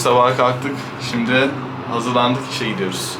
York'ta bir sabah kalktık. Şimdi hazırlandık işe gidiyoruz.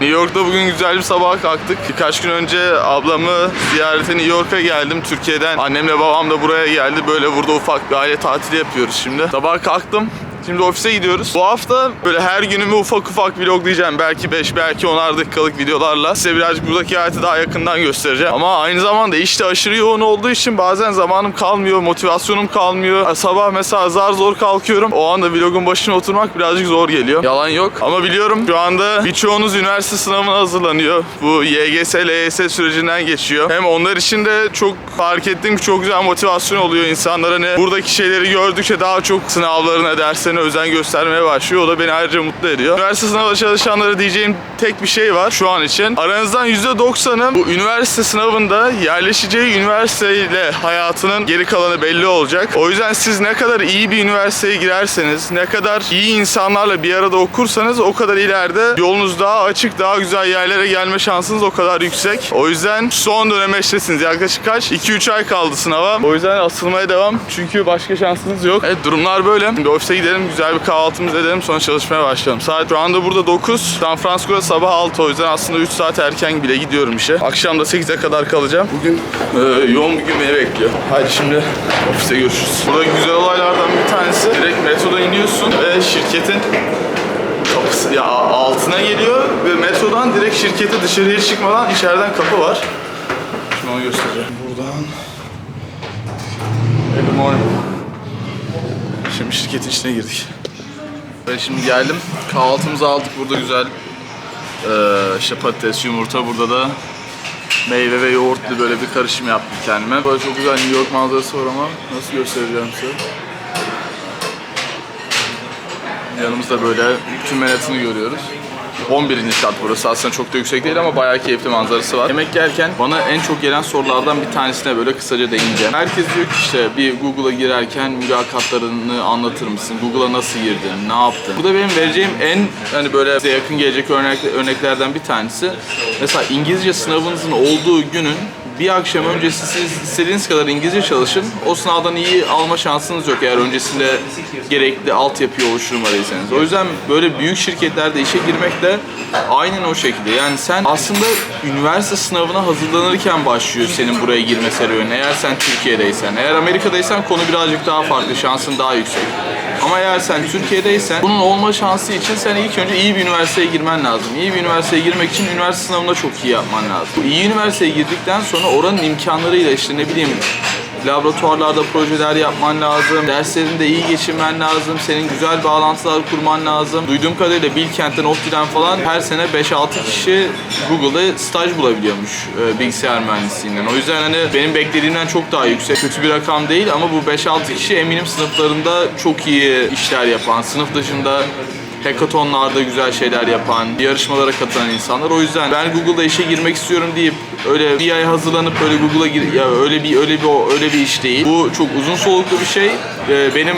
New York'ta bugün güzel bir sabah kalktık. Birkaç gün önce ablamı ziyarete New York'a geldim. Türkiye'den annemle babam da buraya geldi. Böyle burada ufak bir aile tatili yapıyoruz şimdi. Sabah kalktım. Şimdi ofise gidiyoruz. Bu hafta böyle her günümü ufak ufak vloglayacağım. Belki 5, belki 10'ar dakikalık videolarla. Size birazcık buradaki hayatı daha yakından göstereceğim. Ama aynı zamanda işte aşırı yoğun olduğu için bazen zamanım kalmıyor, motivasyonum kalmıyor. Sabah mesela zar zor kalkıyorum. O anda vlogun başına oturmak birazcık zor geliyor. Yalan yok. Ama biliyorum şu anda birçoğunuz üniversite sınavına hazırlanıyor. Bu YGS, LYS sürecinden geçiyor. Hem onlar için de çok fark ettiğim ki çok güzel motivasyon oluyor insanlar. Hani buradaki şeyleri gördükçe daha çok sınavlarına, derslerine özen göstermeye başlıyor. O da beni ayrıca mutlu ediyor. Üniversite sınavı çalışanlara diyeceğim tek bir şey var şu an için. Aranızdan %90'ın bu üniversite sınavında yerleşeceği üniversiteyle hayatının geri kalanı belli olacak. O yüzden siz ne kadar iyi bir üniversiteye girerseniz, ne kadar iyi insanlarla bir arada okursanız o kadar ileride yolunuz daha açık, daha güzel yerlere gelme şansınız o kadar yüksek. O yüzden son dönemeçtesiniz. Yaklaşık kaç? 2-3 ay kaldı sınava. O yüzden asılmaya devam. Çünkü başka şansınız yok. Evet durumlar böyle. Şimdi ofise gidelim, güzel bir kahvaltımızı edelim sonra çalışmaya başlayalım. Saat şu anda burada 9. San Francisco'da sabah 6 o yüzden aslında 3 saat erken bile gidiyorum işe. Akşam da 8'e kadar kalacağım. Bugün e, yoğun bir gün beni bekliyor. Hadi şimdi ofiste görüşürüz. Burada güzel olaylardan bir tanesi direkt metroda iniyorsun ve şirketin kapısı ya altına geliyor ve metrodan direkt şirkete dışarıya çıkmadan içeriden kapı var. Şimdi onu göstereceğim. Buradan Good morning. Şimdi şirketin içine girdik. Şimdi geldim. Kahvaltımızı aldık. Burada güzel eee işte patates, yumurta. Burada da meyve ve yoğurtlu böyle bir karışım yaptım kendime. Böyle çok güzel New York manzarası var ama nasıl göstereceğim size? Yanımızda böyle bütün Manhattan'ı görüyoruz. 11. kat burası aslında çok da yüksek değil ama bayağı keyifli manzarası var. Yemek yerken bana en çok gelen sorulardan bir tanesine böyle kısaca değineceğim. Herkes diyor ki işte bir Google'a girerken mülakatlarını anlatır mısın? Google'a nasıl girdin? Ne yaptın? Burada benim vereceğim en hani böyle size yakın gelecek örnek, örneklerden bir tanesi. Mesela İngilizce sınavınızın olduğu günün bir akşam öncesi siz istediğiniz kadar İngilizce çalışın. O sınavdan iyi alma şansınız yok eğer öncesinde gerekli altyapıyı oluşturmadıysanız. O yüzden böyle büyük şirketlerde işe girmek de aynen o şekilde. Yani sen aslında üniversite sınavına hazırlanırken başlıyor senin buraya girme serüvenin. Eğer sen Türkiye'deysen. Eğer Amerika'daysan konu birazcık daha farklı. Şansın daha yüksek. Ama eğer sen Türkiye'deysen bunun olma şansı için sen ilk önce iyi bir üniversiteye girmen lazım. İyi bir üniversiteye girmek için üniversite sınavında çok iyi yapman lazım. İyi üniversiteye girdikten sonra oranın imkanlarıyla işte ne bileyim laboratuvarlarda projeler yapman lazım. Derslerinde iyi geçirmen lazım. Senin güzel bağlantılar kurman lazım. Duyduğum kadarıyla Bilkent'ten, ODTÜ'den falan her sene 5-6 kişi Google'da staj bulabiliyormuş e, bilgisayar mühendisliğinden. O yüzden hani benim beklediğimden çok daha yüksek. Kötü bir rakam değil ama bu 5-6 kişi eminim sınıflarında çok iyi işler yapan, sınıf dışında hackathonlarda güzel şeyler yapan, yarışmalara katılan insanlar. O yüzden ben Google'da işe girmek istiyorum deyip öyle bir ay hazırlanıp öyle Google'a gir ya öyle bir öyle bir öyle bir iş değil. Bu çok uzun soluklu bir şey. Ee, benim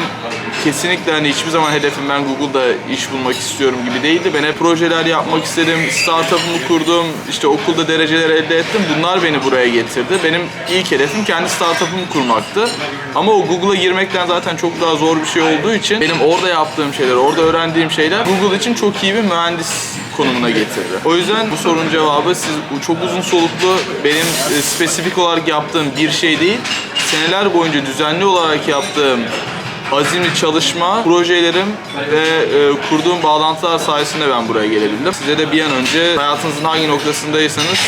kesinlikle hani hiçbir zaman hedefim ben Google'da iş bulmak istiyorum gibi değildi. Ben hep projeler yapmak istedim. Startup'ımı kurdum. İşte okulda dereceler elde ettim. Bunlar beni buraya getirdi. Benim ilk hedefim kendi startup'ımı kurmaktı. Ama o Google'a girmekten zaten çok daha zor bir şey olduğu için benim orada yaptığım şeyler, orada öğrendiğim şeyler Google için çok iyi bir mühendis konumuna getirdi. O yüzden bu sorunun cevabı siz çok uzun soluklu benim e, spesifik olarak yaptığım bir şey değil. Seneler boyunca düzenli olarak yaptığım azimli çalışma, projelerim ve e, kurduğum bağlantılar sayesinde ben buraya gelebildim. Size de bir an önce hayatınızın hangi noktasındaysanız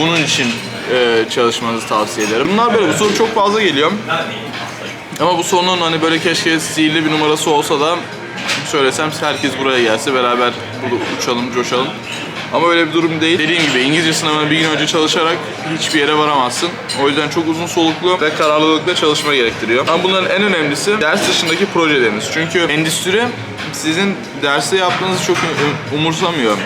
bunun için e, çalışmanızı tavsiye ederim. Bunlar böyle, bu soru çok fazla geliyor. Ama bu sorunun hani böyle keşke sihirli bir numarası olsa da söylesem herkes buraya gelse beraber uçalım, coşalım. Ama öyle bir durum değil. Dediğim gibi İngilizce sınavına bir gün önce çalışarak hiçbir yere varamazsın. O yüzden çok uzun soluklu ve kararlılıkla çalışma gerektiriyor. Ama bunların en önemlisi ders dışındaki projeleriniz. Çünkü endüstri sizin derste yaptığınızı çok um- umursamıyor.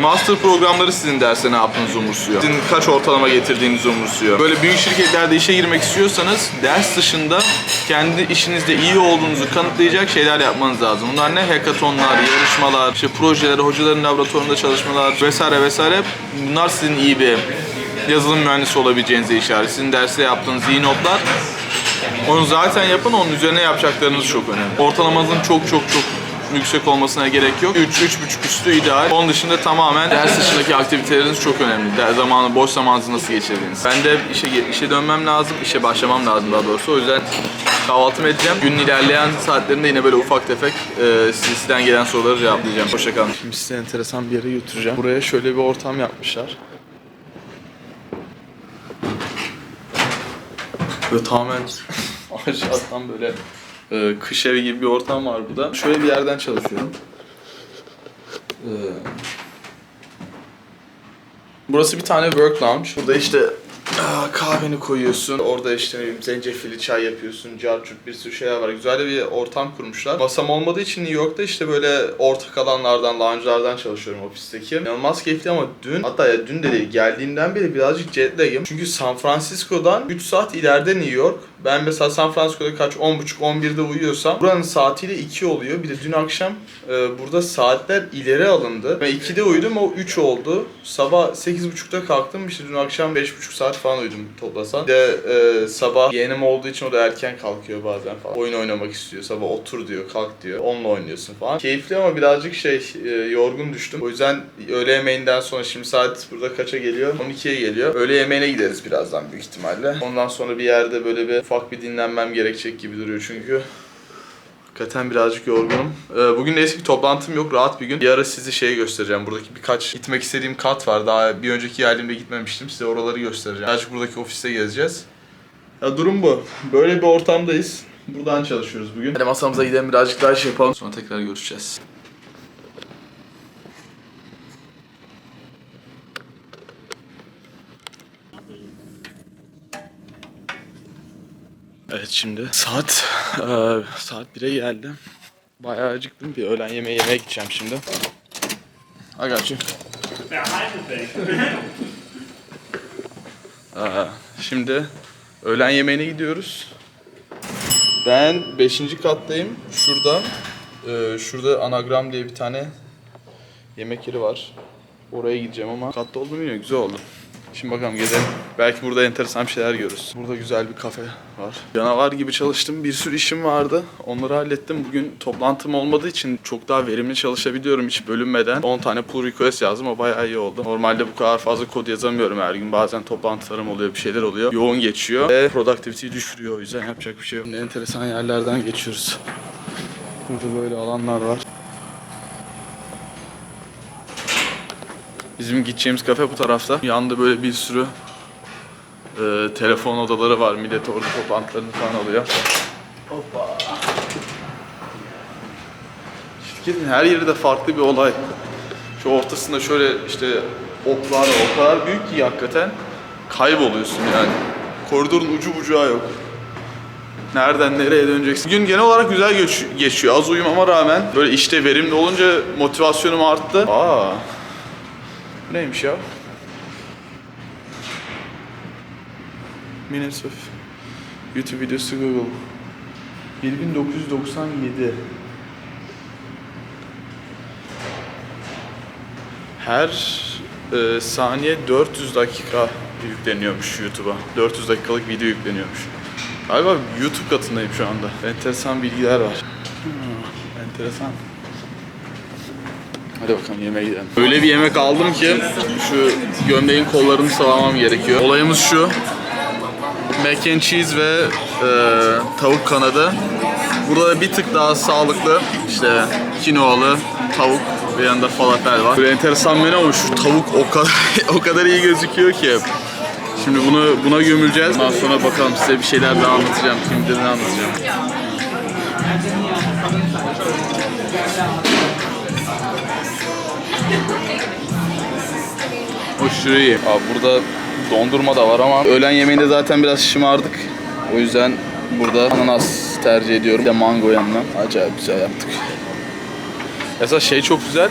Master programları sizin derste ne yaptığınızı umursuyor. Sizin kaç ortalama getirdiğinizi umursuyor. Böyle büyük şirketlerde işe girmek istiyorsanız ders dışında kendi işinizde iyi olduğunuzu kanıtlayacak şeyler yapmanız lazım. Bunlar ne? Hackathonlar, yarışmalar, işte projeler, hocaların laboratuvarında çalışmalar vesaire vesaire. Bunlar sizin iyi bir yazılım mühendisi olabileceğinize işaret. Sizin derste yaptığınız iyi notlar onu zaten yapın, onun üzerine yapacaklarınız çok önemli. Ortalamanızın çok çok çok yüksek olmasına gerek yok. 3 3,5 üstü ideal. Onun dışında tamamen ders dışındaki aktiviteleriniz çok önemli. Der zamanı boş zamanınızı nasıl geçirdiğiniz. Ben de işe işe dönmem lazım. işe başlamam lazım daha doğrusu. O yüzden kahvaltımı edeceğim. Günün ilerleyen saatlerinde yine böyle ufak tefek e, sizden gelen soruları cevaplayacağım. Hoşçakalın. Şimdi size enteresan bir yere götüreceğim. Buraya şöyle bir ortam yapmışlar. Böyle tamamen aşağıdan böyle e, kış evi gibi bir ortam var burada. Şöyle bir yerden çalışıyorum. Ee, Burası bir tane work lounge. Burada işte aa, kahveni koyuyorsun. Orada işte ne bileyim zencefilli çay yapıyorsun. Carçurt bir sürü şeyler var. Güzel bir ortam kurmuşlar. Masam olmadığı için New York'ta işte böyle ortak alanlardan, lounge'lardan çalışıyorum ofisteki. İnanılmaz keyifli ama dün, hatta ya dün de değil, geldiğimden beri birazcık jet. Çünkü San Francisco'dan 3 saat ileride New York. Ben mesela San Francisco'da kaç 10.30-11'de uyuyorsam buranın saatiyle 2 oluyor. Bir de dün akşam e, burada saatler ileri alındı. Ben 2'de uyudum o 3 oldu. Sabah 8.30'da kalktım. İşte dün akşam 5.5 saat falan uyudum toplasan. Bir de e, sabah yeğenim olduğu için o da erken kalkıyor bazen falan. Oyun oynamak istiyor. Sabah otur diyor, kalk diyor. Onunla oynuyorsun falan. Keyifli ama birazcık şey e, yorgun düştüm. O yüzden öğle yemeğinden sonra şimdi saat burada kaça geliyor? 12'ye geliyor. Öğle yemeğine gideriz birazdan büyük ihtimalle. Ondan sonra bir yerde böyle bir ufak bir dinlenmem gerekecek gibi duruyor çünkü. Hakikaten birazcık yorgunum. Ee, Bugün eski bir toplantım yok. Rahat bir gün. Bir ara sizi şey göstereceğim. Buradaki birkaç gitmek istediğim kat var. Daha bir önceki geldiğimde gitmemiştim. Size oraları göstereceğim. Birazcık buradaki ofiste gezeceğiz. Ya durum bu. Böyle bir ortamdayız. Buradan çalışıyoruz bugün. Hadi masamıza gidelim birazcık daha şey yapalım. Sonra tekrar görüşeceğiz. Evet şimdi saat eee, saat 1'e geldi. Bayağı acıktım. Bir öğlen yemeği yemeye gideceğim şimdi. I got you. Eee, şimdi öğlen yemeğine gidiyoruz. Ben 5. kattayım. Şurada eee, şurada anagram diye bir tane yemek yeri var. Oraya gideceğim ama katta olduğunu bilmiyorum. Güzel oldu. Şimdi bakalım gezelim. Belki burada enteresan şeyler görürüz. Burada güzel bir kafe var. Canavar gibi çalıştım. Bir sürü işim vardı. Onları hallettim. Bugün toplantım olmadığı için çok daha verimli çalışabiliyorum hiç bölünmeden. 10 tane pull request yazdım. O bayağı iyi oldu. Normalde bu kadar fazla kod yazamıyorum her gün. Bazen toplantılarım oluyor, bir şeyler oluyor. Yoğun geçiyor. Ve productivity'yi düşürüyor. O yüzden yapacak bir şey yok. Ne enteresan yerlerden geçiyoruz. Burada böyle alanlar var. Bizim gideceğimiz kafe bu tarafta. Yanında böyle bir sürü e, telefon odaları var. Millet orada toplantılarını falan alıyor. Hoppa. Şirketin her yeri de farklı bir olay. Şu ortasında şöyle işte oklar. O kadar büyük ki hakikaten kayboluyorsun yani. Koridorun ucu bucağı yok. Nereden nereye döneceksin? Gün genel olarak güzel geç- geçiyor. Az uyumama rağmen böyle işte verimli olunca motivasyonum arttı. Aa. Bu neymiş ya? Minutes of YouTube videosu Google. 1997. Her e, saniye 400 dakika yükleniyormuş YouTube'a. 400 dakikalık video yükleniyormuş. Galiba YouTube katındayım şu anda. Enteresan bilgiler var. Hmm, enteresan. Hadi bakalım yemeğe gidelim. Öyle bir yemek aldım ki şu gömleğin kollarını sıvamam gerekiyor. Olayımız şu. Mac and cheese ve e, tavuk kanadı. Burada da bir tık daha sağlıklı işte kinoalı tavuk ve yanında falafel var. Böyle enteresan menü ama şu tavuk o kadar o kadar iyi gözüküyor ki. Şimdi bunu buna gömüleceğiz. Ondan sonra bakalım size bir şeyler daha anlatacağım. Kim bilir ne anlatacağım. O şurayı. Abi burada dondurma da var ama öğlen yemeğinde zaten biraz şımardık. O yüzden burada ananas tercih ediyorum. Bir de mango yanına. Acayip güzel yaptık. Mesela şey çok güzel.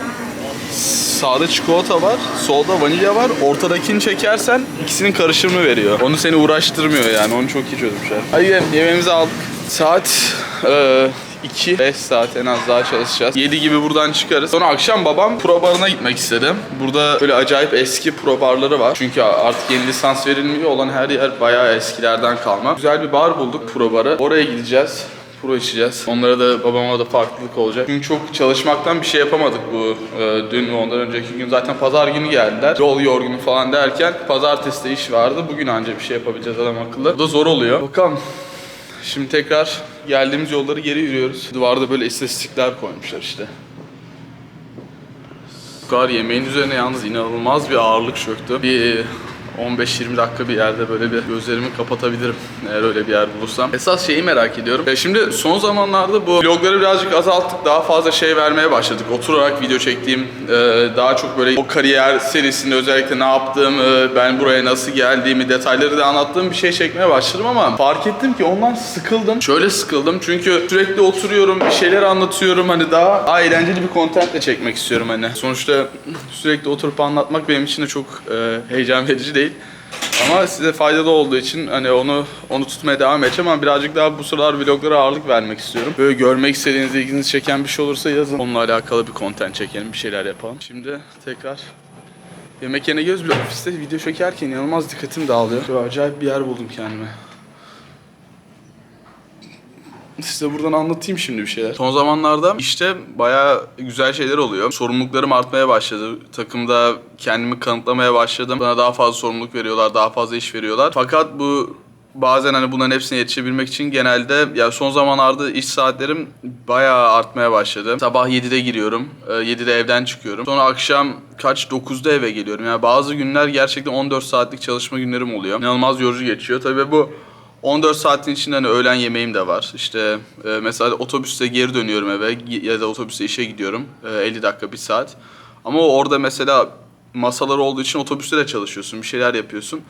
Sağda çikolata var, solda vanilya var. Ortadakini çekersen ikisinin karışımını veriyor. Onu seni uğraştırmıyor yani. Onu çok iyi çözmüşler. Hadi gidelim. Yemeğimizi aldık. Saat e, 2 5 saat en az daha çalışacağız. 7 gibi buradan çıkarız. Sonra akşam babam pro barına gitmek istedi. Burada böyle acayip eski pro barları var. Çünkü artık yeni lisans verilmiyor olan her yer bayağı eskilerden kalma. Güzel bir bar bulduk pro barı. Oraya gideceğiz. Pro içeceğiz. Onlara da babama da farklılık olacak. Çünkü çok çalışmaktan bir şey yapamadık bu e, dün ve ondan önceki gün. Zaten pazar günü geldiler. Yol yorgunu falan derken pazartesi de iş vardı. Bugün anca bir şey yapabileceğiz adam akıllı. Bu da zor oluyor. Bakalım. Şimdi tekrar geldiğimiz yolları geri yürüyoruz. Duvarda böyle istatistikler koymuşlar işte. Kadar yemeğin üzerine yalnız inanılmaz bir ağırlık çöktü. Bir 15-20 dakika bir yerde böyle bir gözlerimi kapatabilirim eğer öyle bir yer bulursam. Esas şeyi merak ediyorum. E şimdi son zamanlarda bu vlogları birazcık azalttık. Daha fazla şey vermeye başladık. Oturarak video çektiğim, e, daha çok böyle o kariyer serisinde özellikle ne yaptığım, e, ben buraya nasıl geldiğimi, detayları da anlattığım bir şey çekmeye başladım ama fark ettim ki ondan sıkıldım. Şöyle sıkıldım çünkü sürekli oturuyorum, bir şeyler anlatıyorum. Hani daha, daha eğlenceli bir content de çekmek istiyorum hani. Sonuçta sürekli oturup anlatmak benim için de çok e, heyecan verici değil. Ama size faydalı olduğu için hani onu onu tutmaya devam edeceğim ama birazcık daha bu sıralar vloglara ağırlık vermek istiyorum. Böyle görmek istediğiniz, ilginizi çeken bir şey olursa yazın. Onunla alakalı bir content çekelim, bir şeyler yapalım. Şimdi tekrar yemek yerine gidiyoruz. Bir ofiste video çekerken inanılmaz dikkatim dağılıyor. Şöyle acayip bir yer buldum kendime. Size buradan anlatayım şimdi bir şeyler. Son zamanlarda işte bayağı güzel şeyler oluyor. Sorumluluklarım artmaya başladı. Takımda kendimi kanıtlamaya başladım. Bana daha fazla sorumluluk veriyorlar, daha fazla iş veriyorlar. Fakat bu bazen hani bunların hepsine yetişebilmek için genelde ya son zamanlarda iş saatlerim bayağı artmaya başladı. Sabah 7'de giriyorum, e, 7'de evden çıkıyorum. Sonra akşam kaç 9'da eve geliyorum. Yani bazı günler gerçekten 14 saatlik çalışma günlerim oluyor. İnanılmaz yorucu geçiyor. Tabii bu 14 saatin içinde hani öğlen yemeğim de var. İşte e, mesela otobüste geri dönüyorum eve ya da otobüste işe gidiyorum. E, 50 dakika, 1 saat. Ama orada mesela masalar olduğu için otobüste de çalışıyorsun, bir şeyler yapıyorsun.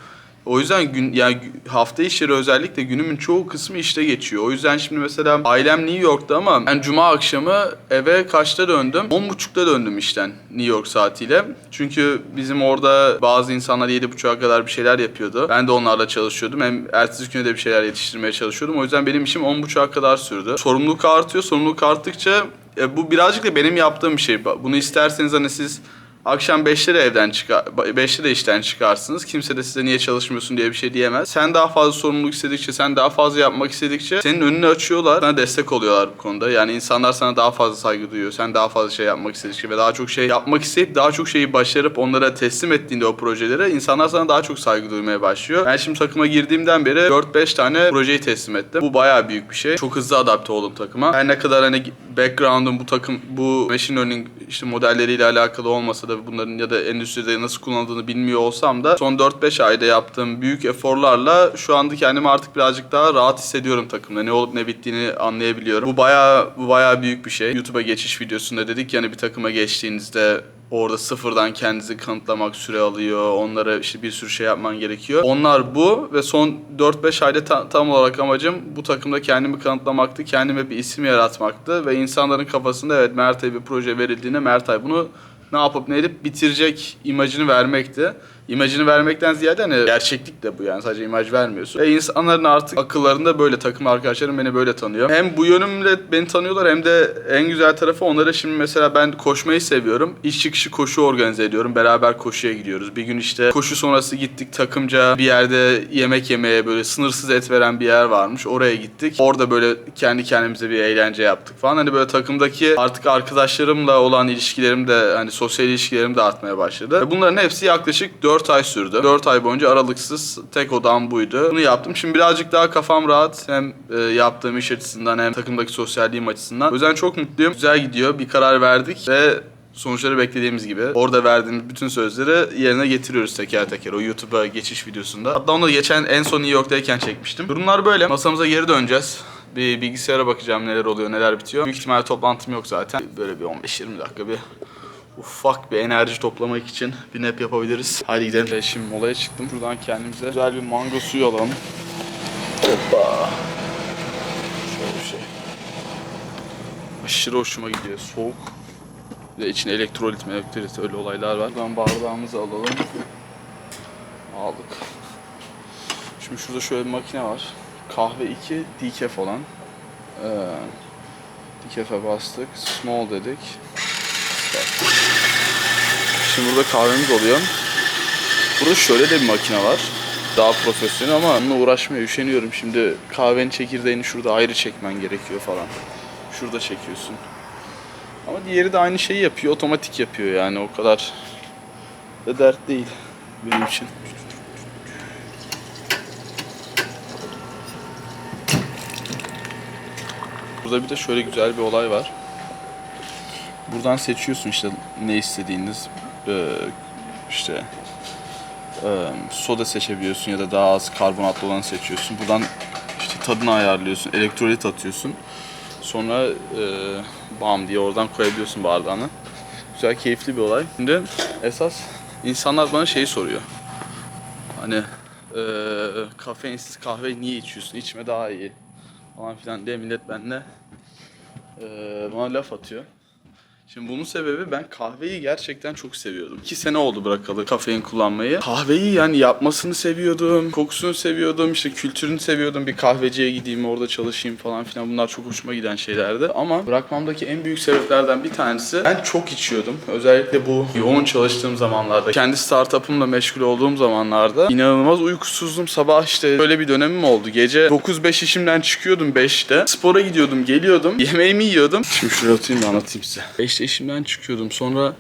O yüzden gün yani hafta işleri özellikle günümün çoğu kısmı işte geçiyor. O yüzden şimdi mesela ailem New York'ta ama ben cuma akşamı eve kaçta döndüm? 10.30'da döndüm işten New York saatiyle. Çünkü bizim orada bazı insanlar 7.30'a kadar bir şeyler yapıyordu. Ben de onlarla çalışıyordum. Hem ertesi güne de bir şeyler yetiştirmeye çalışıyordum. O yüzden benim işim 10.30'a kadar sürdü. Sorumluluk artıyor. Sorumluluk arttıkça e, bu birazcık da benim yaptığım bir şey. Bunu isterseniz hani siz Akşam 5'te de evden çıkar, 5'te de işten çıkarsınız. Kimse de size niye çalışmıyorsun diye bir şey diyemez. Sen daha fazla sorumluluk istedikçe, sen daha fazla yapmak istedikçe senin önünü açıyorlar. Sana destek oluyorlar bu konuda. Yani insanlar sana daha fazla saygı duyuyor. Sen daha fazla şey yapmak istedikçe ve daha çok şey yapmak isteyip daha çok şeyi başarıp onlara teslim ettiğinde o projelere insanlar sana daha çok saygı duymaya başlıyor. Ben şimdi takıma girdiğimden beri 4-5 tane projeyi teslim ettim. Bu bayağı büyük bir şey. Çok hızlı adapte oldum takıma. Her ne kadar hani background'um bu takım bu machine learning işte modelleriyle alakalı olmasa da bunların ya da endüstride nasıl kullanıldığını bilmiyor olsam da son 4-5 ayda yaptığım büyük eforlarla şu anda kendimi artık birazcık daha rahat hissediyorum takımda. Ne olup ne bittiğini anlayabiliyorum. Bu bayağı bu bayağı büyük bir şey. YouTube'a geçiş videosunda dedik yani bir takıma geçtiğinizde orada sıfırdan kendinizi kanıtlamak süre alıyor. Onlara işte bir sürü şey yapman gerekiyor. Onlar bu ve son 4-5 ayda ta- tam olarak amacım bu takımda kendimi kanıtlamaktı. Kendime bir isim yaratmaktı ve insanların kafasında evet Mert'e bir proje verildiğinde Mertay bunu ne yapıp ne edip bitirecek imajını vermekti. İmajını vermekten ziyade hani gerçeklik de bu yani sadece imaj vermiyorsun. Ve insanların artık akıllarında böyle takım arkadaşlarım beni böyle tanıyor. Hem bu yönümle beni tanıyorlar hem de en güzel tarafı onlara şimdi mesela ben koşmayı seviyorum. İş çıkışı koşu organize ediyorum. Beraber koşuya gidiyoruz. Bir gün işte koşu sonrası gittik takımca bir yerde yemek yemeye böyle sınırsız et veren bir yer varmış. Oraya gittik. Orada böyle kendi kendimize bir eğlence yaptık falan. Hani böyle takımdaki artık arkadaşlarımla olan ilişkilerim de hani sosyal ilişkilerim de artmaya başladı. Bunların hepsi yaklaşık 4 ay sürdü. 4 ay boyunca aralıksız tek odam buydu. Bunu yaptım. Şimdi birazcık daha kafam rahat. Hem e, yaptığım iş açısından hem takımdaki sosyalliğim açısından. O yüzden çok mutluyum. Güzel gidiyor. Bir karar verdik ve sonuçları beklediğimiz gibi. Orada verdiğimiz bütün sözleri yerine getiriyoruz teker teker o YouTube'a geçiş videosunda. Hatta onu geçen en son New York'tayken çekmiştim. Durumlar böyle. Masamıza geri döneceğiz. Bir bilgisayara bakacağım neler oluyor, neler bitiyor. Büyük ihtimalle toplantım yok zaten. Böyle bir 15-20 dakika bir ufak bir enerji toplamak için bir nap yapabiliriz. Hadi gidelim. Ve Şimdi molaya çıktım. Buradan kendimize güzel bir mango suyu alalım. Hoppa. Şöyle bir şey. Aşırı hoşuma gidiyor. Soğuk. Bir de içine elektrolit, elektrolit öyle olaylar var. Buradan bardağımızı alalım. Aldık. Şimdi şurada şöyle bir makine var. Kahve 2, decaf olan. Ee, decaf'e bastık. Small dedik. Start. Şimdi burada kahvemiz oluyor. Burada şöyle de bir makine var. Daha profesyonel ama onunla uğraşmaya üşeniyorum. Şimdi kahvenin çekirdeğini şurada ayrı çekmen gerekiyor falan. Şurada çekiyorsun. Ama diğeri de aynı şeyi yapıyor. Otomatik yapıyor yani o kadar da dert değil benim için. Burada bir de şöyle güzel bir olay var. Buradan seçiyorsun işte ne istediğiniz. İşte soda seçebiliyorsun ya da daha az karbonatlı olanı seçiyorsun. Buradan işte tadını ayarlıyorsun, elektrolit atıyorsun. Sonra e, bam diye oradan koyabiliyorsun bardağını. Güzel, keyifli bir olay. Şimdi esas insanlar bana şeyi soruyor. Hani e, kafeinsiz kahve niye içiyorsun? İçme daha iyi falan filan diye millet benimle e, bana laf atıyor. Şimdi bunun sebebi ben kahveyi gerçekten çok seviyordum. İki sene oldu bırakalı kafein kullanmayı. Kahveyi yani yapmasını seviyordum, kokusunu seviyordum, işte kültürünü seviyordum. Bir kahveciye gideyim, orada çalışayım falan filan. Bunlar çok hoşuma giden şeylerdi. Ama bırakmamdaki en büyük sebeplerden bir tanesi ben çok içiyordum. Özellikle bu yoğun çalıştığım zamanlarda, kendi startup'ımla meşgul olduğum zamanlarda inanılmaz uykusuzdum. Sabah işte böyle bir dönemim oldu. Gece 9-5 işimden çıkıyordum 5'te. Spora gidiyordum, geliyordum. Yemeğimi yiyordum. Şimdi şuraya oturayım da anlatayım size. 5'te işimden çıkıyordum. Sonra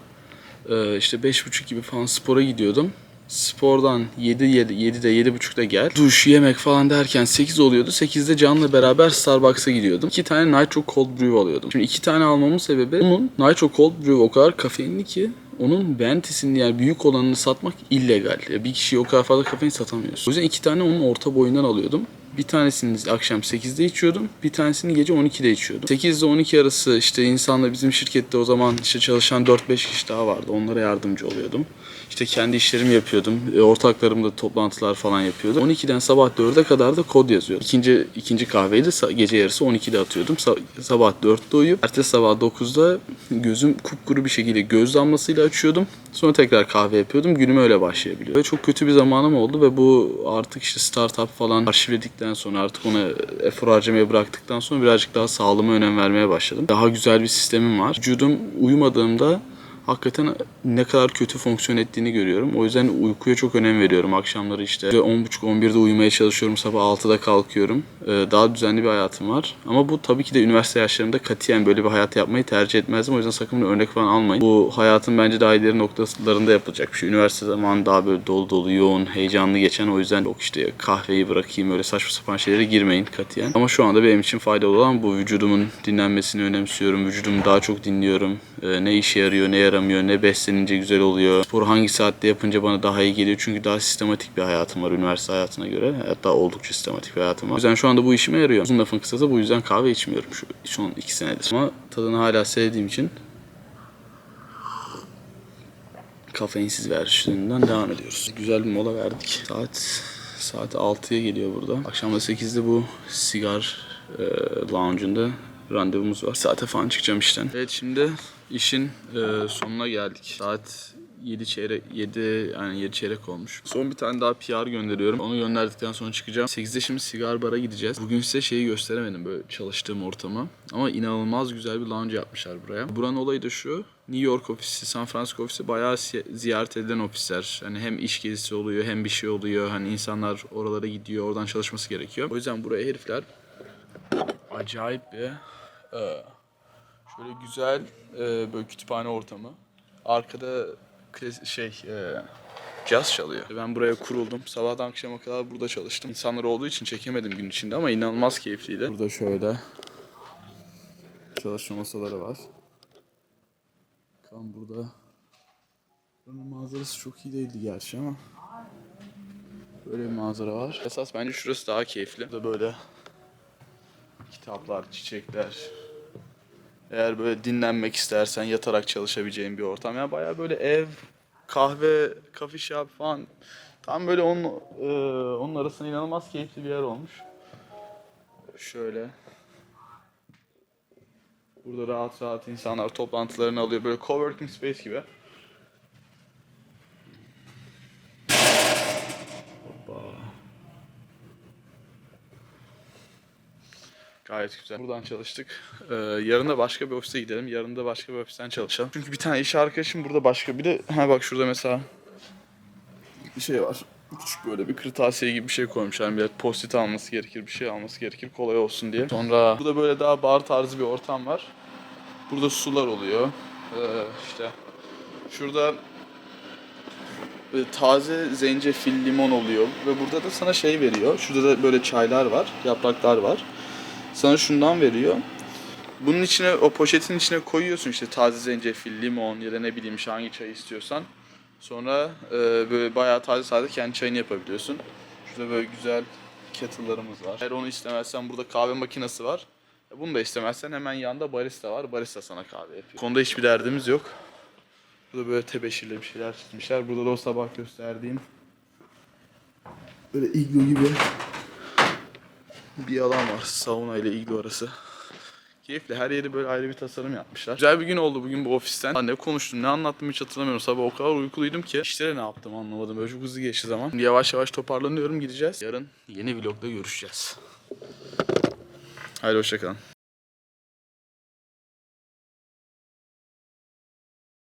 e, işte 5.30 gibi falan spora gidiyordum. Spordan 7 7 7'de 7.30'da gel. Duş, yemek falan derken 8 oluyordu. 8'de Can'la beraber Starbucks'a gidiyordum. 2 tane Nitro Cold Brew alıyordum. Şimdi 2 tane almamın sebebi onun Nitro Cold Brew o kadar kafeinli ki onun ventisini yani büyük olanını satmak illegal. Ya bir kişiye o kadar fazla kafein satamıyorsun. O yüzden iki tane onun orta boyundan alıyordum. Bir tanesini akşam 8'de içiyordum. Bir tanesini gece 12'de içiyordum. 8 ile 12 arası işte insanla bizim şirkette o zaman işte çalışan 4-5 kişi daha vardı. Onlara yardımcı oluyordum. İşte kendi işlerimi yapıyordum. E, Ortaklarımla toplantılar falan yapıyordum. 12'den sabah 4'e kadar da kod yazıyordum. İkinci, ikinci kahveyi de gece yarısı 12'de atıyordum. Sa- sabah 4'te uyuyup ertesi sabah 9'da gözüm kupkuru bir şekilde göz damlasıyla açıyordum. Sonra tekrar kahve yapıyordum. Günüme öyle başlayabiliyor. Ve çok kötü bir zamanım oldu ve bu artık işte startup falan arşivledikten sonra artık ona efor harcamayı bıraktıktan sonra birazcık daha sağlığıma önem vermeye başladım. Daha güzel bir sistemim var. Vücudum uyumadığımda hakikaten ne kadar kötü fonksiyon ettiğini görüyorum. O yüzden uykuya çok önem veriyorum. Akşamları işte 10.30-11'de uyumaya çalışıyorum. Sabah 6'da kalkıyorum. Ee, Daha düzenli bir hayatım var. Ama bu tabii ki de üniversite yaşlarımda katiyen böyle bir hayat yapmayı tercih etmezdim. O yüzden sakın örnek falan almayın. Bu hayatın bence daha ileri noktalarında yapılacak bir şey. Üniversite zamanı daha böyle dolu dolu, yoğun, heyecanlı geçen. O yüzden yok işte kahveyi bırakayım öyle saçma sapan şeylere girmeyin katiyen. Ama şu anda benim için faydalı olan bu vücudumun dinlenmesini önemsiyorum. Vücudumu daha çok dinliyorum. Ee, ne işe yarıyor, ne yaramıyor, ne beslenince güzel oluyor. Spor hangi saatte yapınca bana daha iyi geliyor. Çünkü daha sistematik bir hayatım var üniversite hayatına göre. Hatta oldukça sistematik bir hayatım var. O yüzden şu anda bu işime yarıyor. Uzun lafın kısası bu yüzden kahve içmiyorum şu son iki senedir. Ama tadını hala sevdiğim için kafeinsiz versiyonundan devam ediyoruz. Güzel bir mola verdik. Saat saat 6'ya geliyor burada. Akşam da 8'de bu sigar e, lounge'unda randevumuz var. Saate falan çıkacağım işten. Evet şimdi işin e, sonuna geldik. Saat 7 çeyrek 7 yani 7 çeyrek olmuş. Son bir tane daha PR gönderiyorum. Onu gönderdikten sonra çıkacağım. 8'de şimdi sigar bara gideceğiz. Bugün size şeyi gösteremedim böyle çalıştığım ortamı. Ama inanılmaz güzel bir lounge yapmışlar buraya. Buranın olayı da şu. New York ofisi, San Francisco ofisi bayağı ziyaret edilen ofisler. Hani hem iş gezisi oluyor hem bir şey oluyor. Hani insanlar oralara gidiyor, oradan çalışması gerekiyor. O yüzden buraya herifler acayip bir e, şöyle güzel e, böyle kütüphane ortamı. Arkada klas- şey e, caz çalıyor. Ben buraya kuruldum. Sabahtan akşama kadar burada çalıştım. İnsanlar olduğu için çekemedim gün içinde ama inanılmaz keyifliydi. Burada şöyle çalışma masaları var. Bakalım burada Buranın manzarası çok iyi değildi gerçi ama Böyle bir manzara var. Esas bence şurası daha keyifli. Burada böyle kitaplar, çiçekler. Eğer böyle dinlenmek istersen yatarak çalışabileceğin bir ortam. Yani bayağı böyle ev, kahve, coffee shop falan. Tam böyle onun, e, onun arasında inanılmaz keyifli bir yer olmuş. Şöyle. Burada rahat rahat insanlar toplantılarını alıyor. Böyle coworking space gibi. Gayet güzel. Buradan çalıştık. Ee, yarın da başka bir ofise gidelim. Yarın da başka bir ofisten çalışalım. Çünkü bir tane iş arkadaşım burada başka bir de ha bak şurada mesela bir şey var. Küçük böyle bir kırtasiye gibi bir şey koymuşlar. Yani bir post alması gerekir, bir şey alması gerekir kolay olsun diye. Sonra burada böyle daha bar tarzı bir ortam var. Burada sular oluyor. Ee, işte şurada e, taze zencefil, limon oluyor ve burada da sana şey veriyor. Şurada da böyle çaylar var, yapraklar var. Sana şundan veriyor. Bunun içine o poşetin içine koyuyorsun işte taze zencefil, limon ya da ne bileyim işte hangi çayı istiyorsan. Sonra e, böyle bayağı taze taze kendi çayını yapabiliyorsun. Şurada böyle güzel kettle'larımız var. Eğer onu istemezsen burada kahve makinesi var. E, Bunu da istemezsen hemen yanında barista var. Barista sana kahve yapıyor. Konuda hiçbir derdimiz yok. Burada böyle tebeşirli bir şeyler çizmişler. Burada da o sabah gösterdiğim böyle iglo gibi bir alan var. Sauna ile iglo arası. Keyifli. Her yeri böyle ayrı bir tasarım yapmışlar. Güzel bir gün oldu bugün bu ofisten. Ne konuştum, ne anlattım hiç hatırlamıyorum. Sabah o kadar uykuluydum ki. İşlere ne yaptım anlamadım. Böyle çok hızlı geçti zaman. Yavaş yavaş toparlanıyorum gideceğiz. Yarın yeni vlogda görüşeceğiz. Haydi hoşçakalın.